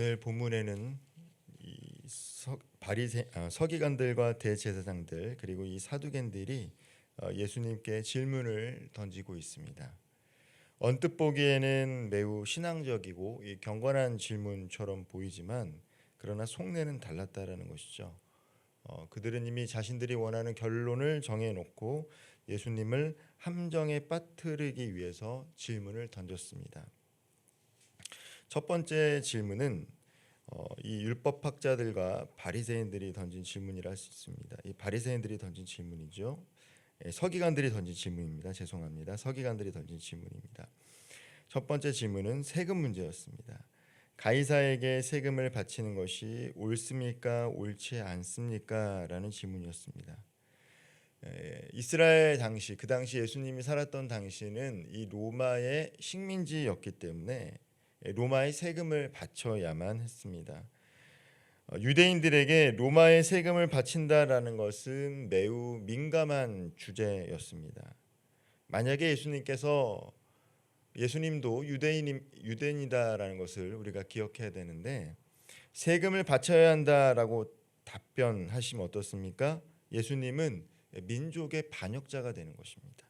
오늘 본문에는 이 서, 바리새 아, 서기관들과 대제사장들 그리고 이 사두견들이 어, 예수님께 질문을 던지고 있습니다. 언뜻 보기에는 매우 신앙적이고 이 경건한 질문처럼 보이지만 그러나 속내는 달랐다라는 것이죠. 어, 그들은 이미 자신들이 원하는 결론을 정해놓고 예수님을 함정에 빠뜨리기 위해서 질문을 던졌습니다. 첫 번째 질문은 어, 이 율법학자들과 바리새인들이 던진 질문이라 할 수 있습니다. 이 바리새인들이 던진 질문이죠. 예, 서기관들이 던진 질문입니다. 죄송합니다. 서기관들이 던진 질문입니다. 첫 번째 질문은 세금 문제였습니다. 가이사에게 세금을 바치는 것이 옳습니까? 옳지 않습니까? 라는 질문이었습니다. 에, 이스라엘 당시 그 당시 예수님이 살았던 당시는 이 로마의 식민지였기 때문에 로마의 세금을 바쳐야만 했습니다. 어, 유대인들에게 로마의 세금을 바친다라는 것은 매우 민감한 주제였습니다. 만약에 예수님께서 예수님도 유대인 유대인이다라는 것을 우리가 기억해야 되는데 세금을 바쳐야 한다라고 답변하시면 어떻습니까? 예수님은 민족의 반역자가 되는 것입니다.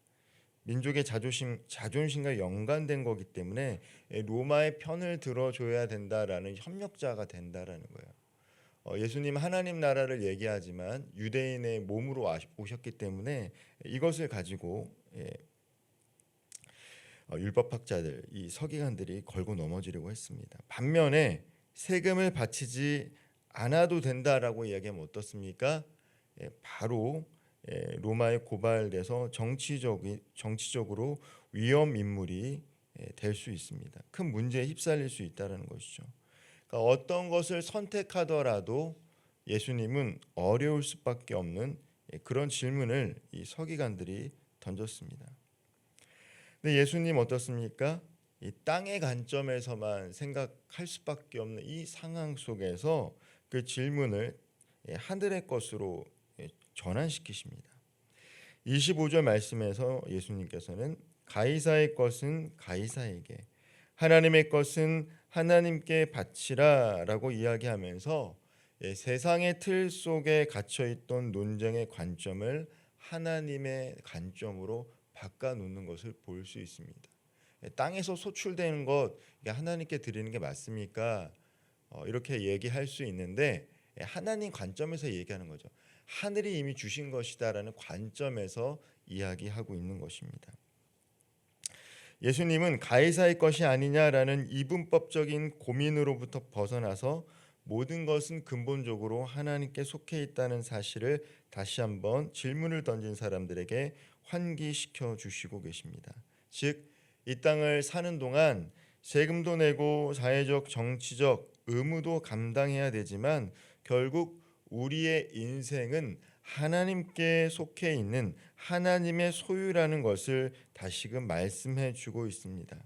민족의 자존심 자존심과 연관된 거기 때문에 로마의 편을 들어줘야 된다라는 협력자가 된다라는 거예요. 어, 예수님 하나님 나라를 얘기하지만 유대인의 몸으로 오셨기 때문에 이것을 가지고 예, 어, 율법학자들 이 서기관들이 걸고 넘어지려고 했습니다. 반면에 세금을 바치지 않아도 된다라고 이야기하면 어떻습니까? 예, 바로 예, 로마에 고발돼서 정치적 정치적으로 위험 인물이 예, 될수 있습니다. 큰 문제에 휩쓸릴 수 있다라는 것이죠. 그러니까 어떤 것을 선택하더라도 예수님은 어려울 수밖에 없는 예, 그런 질문을 이 서기관들이 던졌습니다. 근데 예수님 어떻습니까? 이 땅의 관점에서만 생각할 수밖에 없는 이 상황 속에서 그 질문을 예, 하늘의 것으로 예, 전환시키십니다. 25절 말씀에서 예수님께서는 가이사의 것은 가이사에게 하나님의 것은 하나님께 바치라라고 이야기하면서 예, 세상의 틀 속에 갇혀 있던 논쟁의 관점을 하나님의 관점으로 바꿔 놓는 것을 볼 수 있습니다. 예, 땅에서 소출되는 것 하나님께 드리는 게 맞습니까? 어, 이렇게 얘기할 수 있는데 예, 하나님 관점에서 얘기하는 거죠. 하늘이 이미 주신 것이다라는 관점에서 이야기하고 있는 것입니다. 예수님은 가이사의 것이 아니냐라는 이분법적인 고민으로부터 벗어나서 모든 것은 근본적으로 하나님께 속해 있다는 사실을 다시 한번 질문을 던진 사람들에게 환기시켜 주시고 계십니다. 즉 이 땅을 사는 동안 세금도 내고 사회적 정치적 의무도 감당해야 되지만 결국 우리의 인생은 하나님께 속해 있는 하나님의 소유라는 것을 다시금 말씀해 주고 있습니다.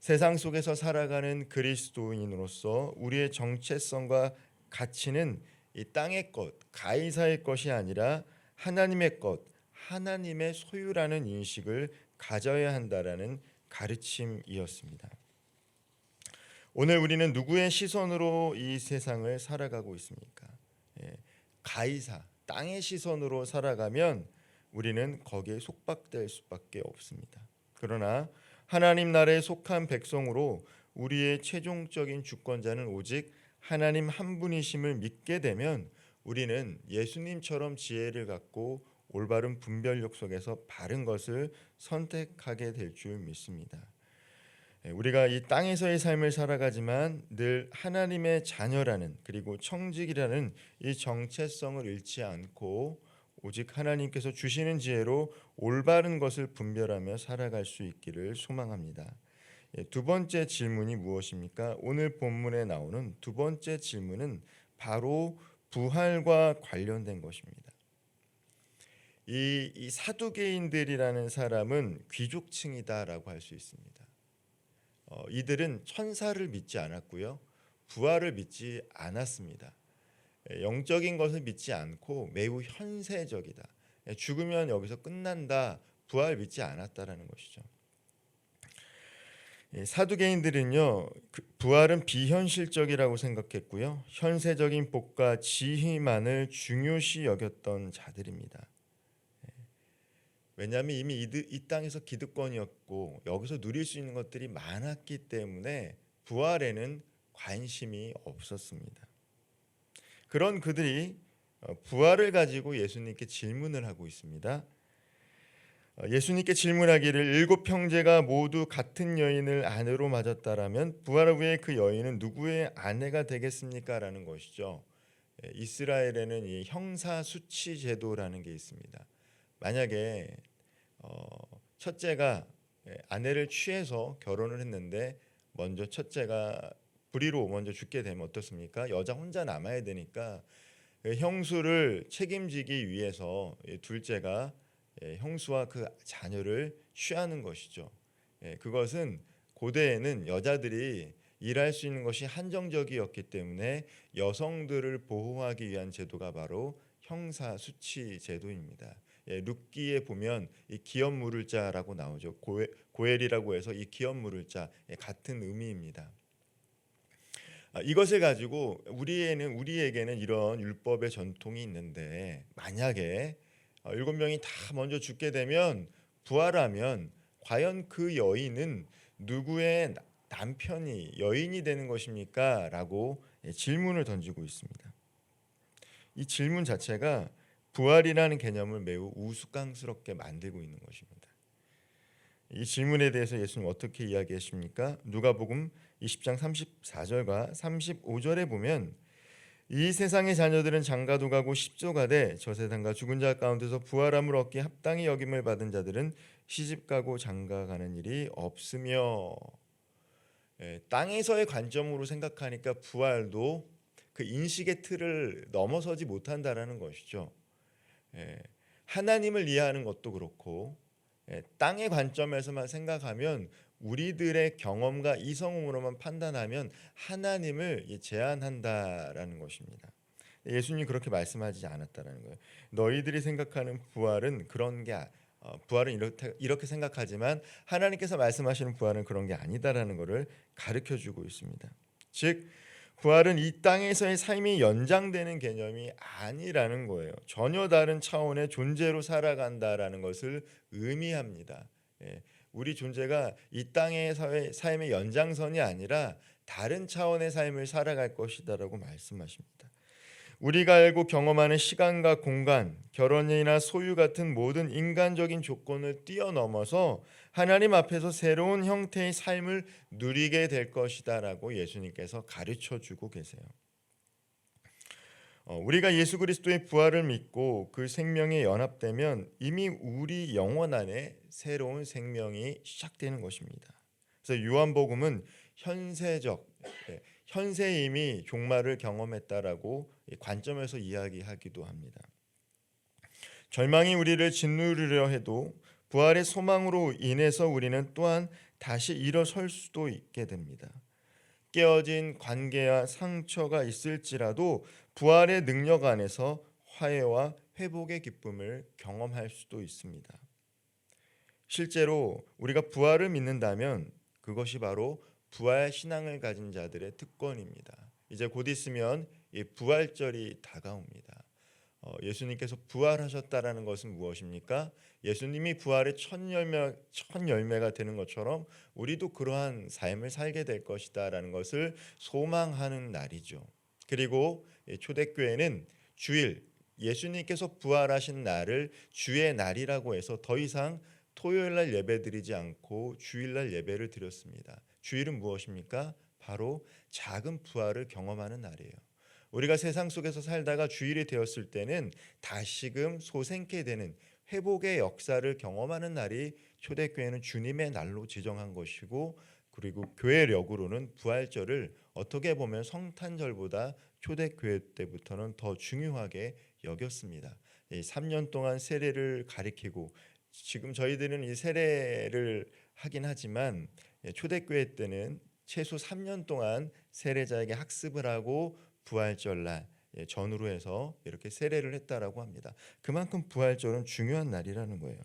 세상 속에서 살아가는 그리스도인으로서 우리의 정체성과 가치는 이 땅의 것, 가이사의 것이 아니라 하나님의 것, 하나님의 소유라는 인식을 가져야 한다라는 가르침이었습니다. 오늘 우리는 누구의 시선으로 이 세상을 살아가고 있습니까? 예, 가이사, 땅의 시선으로 살아가면 우리는 거기에 속박될 수밖에 없습니다. 그러나 하나님 나라에 속한 백성으로 우리의 최종적인 주권자는 오직 하나님 한 분이심을 믿게 되면 우리는 예수님처럼 지혜를 갖고 올바른 분별력 속에서 바른 것을 선택하게 될 줄 믿습니다. 예, 우리가 이 땅에서의 삶을 살아가지만 늘 하나님의 자녀라는 그리고 청직이라는 이 정체성을 잃지 않고 오직 하나님께서 주시는 지혜로 올바른 것을 분별하며 살아갈 수 있기를 소망합니다. 예, 두 번째 질문이 무엇입니까? 오늘 본문에 나오는 두 번째 질문은 바로 부활과 관련된 것입니다. 이, 이 사두개인들이라는 사람은 귀족층이다라고 할 수 있습니다. 어, 이들은 천사를 믿지 않았고요, 부활을 믿지 않았습니다. 예, 영적인 것을 믿지 않고 매우 현세적이다. 예, 죽으면 여기서 끝난다. 부활 믿지 않았다라는 것이죠. 이 사두개인들은요 그 부활은 비현실적이라고 생각했고요 현세적인 복과 지희만을 중요시 여겼던 자들입니다. 예. 왜냐하면 이미 이, 이 땅에서 기득권이었고 여기서 누릴 수 있는 것들이 많았기 때문에 부활에는 관심이 없었습니다. 그런 그들이 어, 부활을 가지고 예수님께 질문을 하고 있습니다. 어, 예수님께 질문하기를 일곱 형제가 모두 같은 여인을 아내로 맞았다라면 부활 후에 그 여인은 누구의 아내가 되겠습니까?라는 것이죠. 예, 이스라엘에는 이 형사 수치 제도라는 게 있습니다. 만약에 어, 첫째가 예, 아내를 취해서 결혼을 했는데 먼저 첫째가 불의로 먼저 죽게 되면 어떻습니까? 여자 혼자 남아야 되니까 그 형수를 책임지기 위해서 이 둘째가 예, 형수와 그 자녀를 취하는 것이죠. 예, 그것은 고대에는 여자들이 일할 수 있는 것이 한정적이었기 때문에 여성들을 보호하기 위한 제도가 바로 형사 수치 제도입니다. 예, 룻기에 보면 이 기업 물을 자라고 나오죠. 고엘, 고엘이라고 해서 이 기업 물을 자 예, 같은 의미입니다. 아, 이것을 가지고 우리에는 우리에게는 이런 율법의 전통이 있는데 만약에 어, 일곱 명이 다 먼저 죽게 되면 부활하면 과연 그 여인은 누구의 나- 남편이 여인이 되는 것입니까? 라고 예, 질문을 던지고 있습니다. 이 질문 자체가 부활이라는 개념을 매우 우스꽝스럽게 만들고 있는 것입니다. 이 질문에 대해서 예수님 어떻게 이야기하십니까? 누가복음 20장 34절과 35절에 보면 이 세상의 자녀들은 장가도 가고 십조가 돼 저 세상과 죽은 자 가운데서 부활함을 얻기 합당히 여김을 받은 자들은 시집 가고 장가 가는 일이 없으며 예, 땅에서의 관점으로 생각하니까 부활도 그 인식의 틀을 넘어서지 못한다라는 것이죠. 예, 하나님을 이해하는 것도 그렇고 예, 땅의 관점에서만 생각하면 우리들의 경험과 이성으로만 판단하면 하나님을 이 제한한다라는 것입니다. 예수님 그렇게 말씀하지 않았다라는 거예요. 너희들이 생각하는 부활은 그런 게 아- 어, 부활은 이렇게 이렇게 생각하지만 하나님께서 말씀하시는 부활은 그런 게 아니다라는 것을 가르쳐 주고 있습니다. 즉 부활은 이 땅에서의 삶이 연장되는 개념이 아니라는 거예요. 전혀 다른 차원의 존재로 살아간다라는 것을 의미합니다. 예, 우리 존재가 이 땅에서의 삶의 연장선이 아니라 다른 차원의 삶을 살아갈 것이다라고 말씀하십니다. 우리가 알고 경험하는 시간과 공간, 결혼이나 소유 같은 모든 인간적인 조건을 뛰어넘어서 하나님 앞에서 새로운 형태의 삶을 누리게 될 것이다라고 예수님께서 가르쳐 주고 계세요. 어, 우리가 예수 그리스도의 부활을 믿고 그 생명에 연합되면 이미 우리 영혼 안에 새로운 생명이 시작되는 것입니다. 그래서 요한복음은 현세적 예, 현세 이미 종말을 경험했다라고 이 관점에서 이야기하기도 합니다. 절망이 우리를 짓누르려 해도 부활의 소망으로 인해서 우리는 또한 다시 일어설 수도 있게 됩니다. 깨어진 관계와 상처가 있을지라도 부활의 능력 안에서 화해와 회복의 기쁨을 경험할 수도 있습니다. 실제로 우리가 부활을 믿는다면 그것이 바로 부활 신앙을 가진 자들의 특권입니다. 이제 곧 있으면 이 부활절이 다가옵니다. 어, 예수님께서 부활하셨다라는 것은 무엇입니까? 예수님이 부활의 첫 열매 첫 열매가 되는 것처럼 우리도 그러한 삶을 살게 될 것이다라는 것을 소망하는 날이죠. 그리고 이 초대교회는 주일 예수님께서 부활하신 날을 주의 날이라고 해서 더 이상 토요일 날 예배드리지 않고 주일 날 예배를 드렸습니다. 주일은 무엇입니까? 바로 작은 부활을 경험하는 날이에요. 우리가 세상 속에서 살다가 주일이 되었을 때는 다시금 소생케 되는 회복의 역사를 경험하는 날이 초대교회는 주님의 날로 지정한 것이고 그리고 교회력으로는 부활절을 어떻게 보면 성탄절보다 초대교회 때부터는 더 중요하게 여겼습니다. 이 3년 동안 세례를 가리키고 지금 저희들은 이 세례를 하긴 하지만 예, 초대교회 때는 최소 3년 동안 세례자에게 학습을 하고 부활절날 예, 전후로 해서 이렇게 세례를 했다라고 합니다. 그만큼 부활절은 중요한 날이라는 거예요.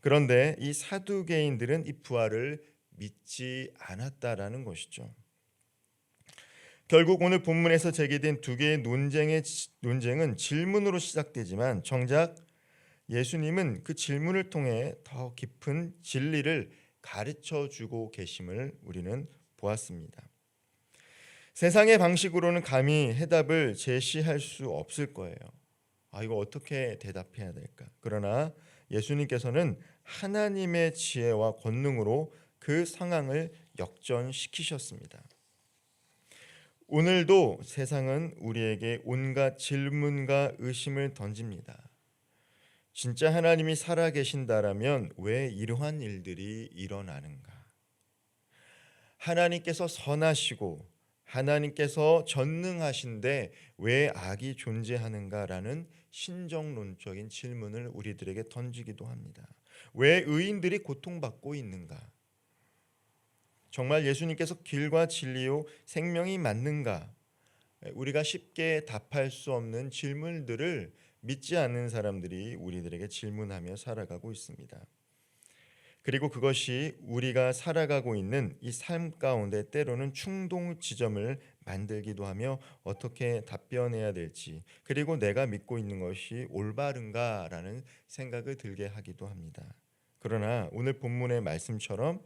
그런데 이 사두개인들은 이 부활을 믿지 않았다라는 것이죠. 결국 오늘 본문에서 제기된 두 개의 논쟁의 논쟁은 질문으로 시작되지만 정작 예수님은 그 질문을 통해 더 깊은 진리를 가르쳐 주고 계심을 우리는 보았습니다. 세상의 방식으로는 감히 해답을 제시할 수 없을 거예요. 아 이거 어떻게 대답해야 될까? 그러나 예수님께서는 하나님의 지혜와 권능으로 그 상황을 역전시키셨습니다. 오늘도 세상은 우리에게 온갖 질문과 의심을 던집니다. 진짜 하나님이 살아 계신다라면 왜 이러한 일들이 일어나는가? 하나님께서 선하시고 하나님께서 전능하신데 왜 악이 존재하는가라는 신정론적인 질문을 우리들에게 던지기도 합니다. 왜 의인들이 고통받고 있는가? 정말 예수님께서 길과 진리요 생명이 맞는가? 우리가 쉽게 답할 수 없는 질문들을 믿지 않는 사람들이 우리들에게 질문하며 살아가고 있습니다. 그리고 그것이 우리가 살아가고 있는 이 삶 가운데 때로는 충동 지점을 만들기도 하며 어떻게 답변해야 될지 그리고 내가 믿고 있는 것이 올바른가라는 생각을 들게 하기도 합니다. 그러나 오늘 본문의 말씀처럼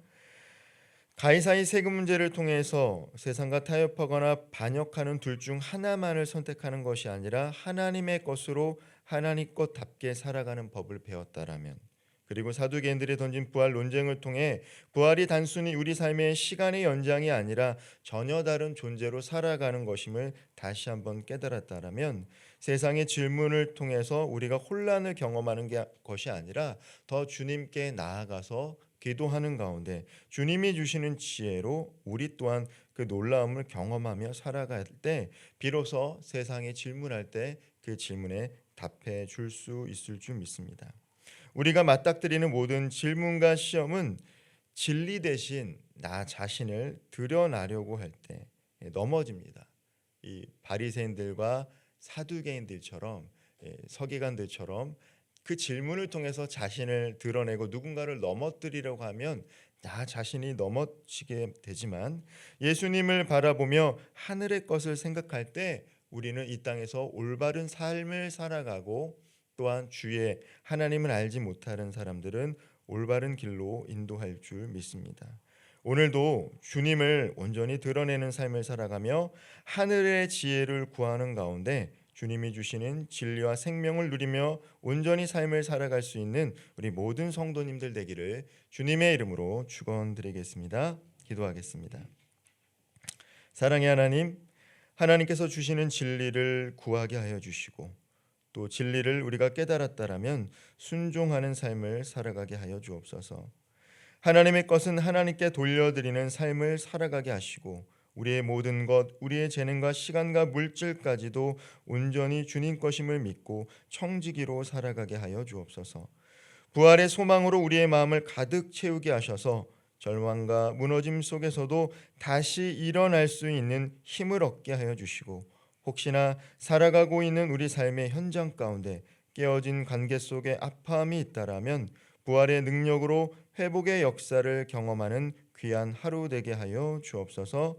가이사의 세금 문제를 통해서 세상과 타협하거나 반역하는 둘 중 하나만을 선택하는 것이 아니라 하나님의 것으로 하나님 것답게 살아가는 법을 배웠다라면 그리고 사두개인들이 던진 부활 논쟁을 통해 부활이 단순히 우리 삶의 시간의 연장이 아니라 전혀 다른 존재로 살아가는 것임을 다시 한번 깨달았다라면 세상의 질문을 통해서 우리가 혼란을 경험하는 게 것이 아니라 더 주님께 나아가서 기도하는 가운데 주님이 주시는 지혜로 우리 또한 그 놀라움을 경험하며 살아갈 때 비로소 세상에 질문할 때 그 질문에 답해 줄 수 있을 줄 믿습니다. 우리가 맞닥뜨리는 모든 질문과 시험은 진리 대신 나 자신을 드러나려고 할 때 넘어집니다. 이 바리새인들과 사두개인들처럼 예, 서기관들처럼 그 질문을 통해서 자신을 드러내고 누군가를 넘어뜨리려고 하면 나 자신이 넘어지게 되지만 예수님을 바라보며 하늘의 것을 생각할 때 우리는 이 땅에서 올바른 삶을 살아가고 또한 주의 하나님을 알지 못하는 사람들은 올바른 길로 인도할 줄 믿습니다. 오늘도 주님을 온전히 드러내는 삶을 살아가며 하늘의 지혜를 구하는 가운데 주님이 주시는 진리와 생명을 누리며 온전히 삶을 살아갈 수 있는 우리 모든 성도님들 되기를 주님의 이름으로 축원드리겠습니다. 기도하겠습니다. 사랑의 하나님, 하나님께서 주시는 진리를 구하게 하여 주시고 또 진리를 우리가 깨달았다라면 순종하는 삶을 살아가게 하여 주옵소서. 하나님의 것은 하나님께 돌려드리는 삶을 살아가게 하시고 우리의 모든 것, 우리의 재능과 시간과 물질까지도 온전히 주님 것임을 믿고 청지기로 살아가게 하여 주옵소서. 부활의 소망으로 우리의 마음을 가득 채우게 하셔서 절망과 무너짐 속에서도 다시 일어날 수 있는 힘을 얻게 하여 주시고 혹시나 살아가고 있는 우리 삶의 현장 가운데 깨어진 관계 속에 아파함이 있다라면 부활의 능력으로 회복의 역사를 경험하는 귀한 하루 되게 하여 주옵소서.